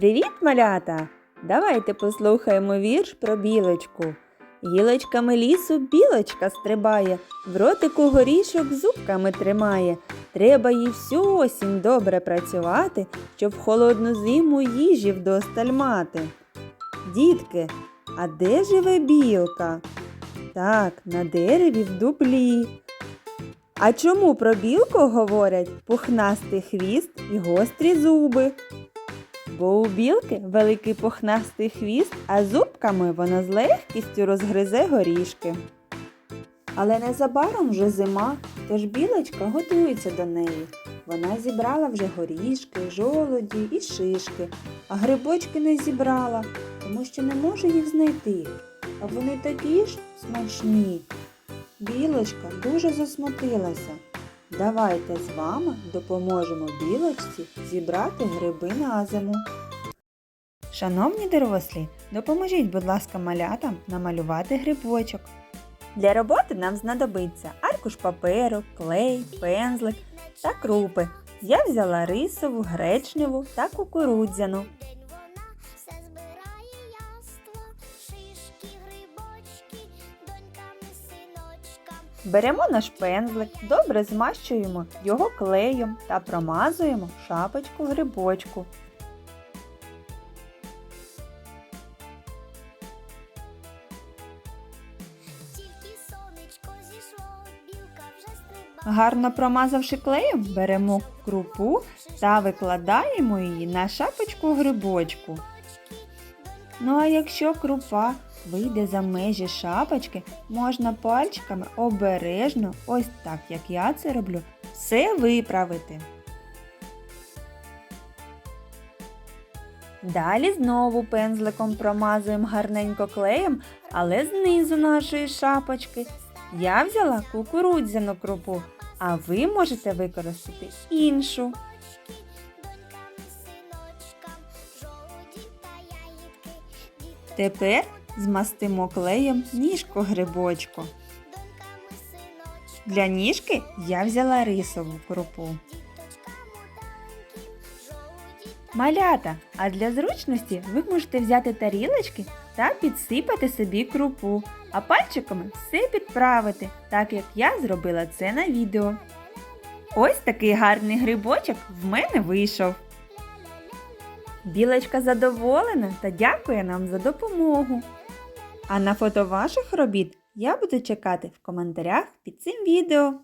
Привіт, малята! Давайте послухаємо вірш про білочку. Гілочками лісу білочка стрибає, в ротику горішок зубками тримає. Треба їй всю осінь добре працювати, щоб в холодну зиму їжі вдосталь мати. Дітки, а де живе білка? Так, на дереві в дуплі. А чому про білку говорять пухнастий хвіст і гострі зуби? Бо у білки великий пухнастий хвіст, а зубками вона з легкістю розгризе горішки. Але незабаром вже зима, тож білочка готується до неї. Вона зібрала вже горішки, жолоді і шишки, а грибочки не зібрала, тому що не може їх знайти. А вони такі ж смачні. Білочка дуже засмутилася. Давайте з вами допоможемо білочці зібрати гриби на зиму. Шановні дорослі, допоможіть, будь ласка, малятам намалювати грибочок. Для роботи нам знадобиться аркуш паперу, клей, пензлик та крупи. Я взяла рисову, гречневу та кукурудзяну. Беремо наш пензлик, добре змащуємо його клеєм та промазуємо шапочку грибочку. Гарно промазавши клеєм, беремо крупу та викладаємо її на шапочку грибочку. Ну а якщо крупа вийде за межі шапочки, можна пальчиками обережно, ось так як я це роблю, все виправити. Далі знову пензликом промазуємо гарненько клеєм, але знизу нашої шапочки. Я взяла кукурудзяну крупу, а ви можете використати іншу. Тепер змастимо клеєм ніжку грибочку. Для ніжки я взяла рисову крупу. Малята, а для зручності ви можете взяти тарілочки та підсипати собі крупу, а пальчиками все підправити, так як я зробила це на відео. Ось такий гарний грибочок в мене вийшов. Білочка задоволена та дякує нам за допомогу. А на фото ваших робіт я буду чекати в коментарях під цим відео.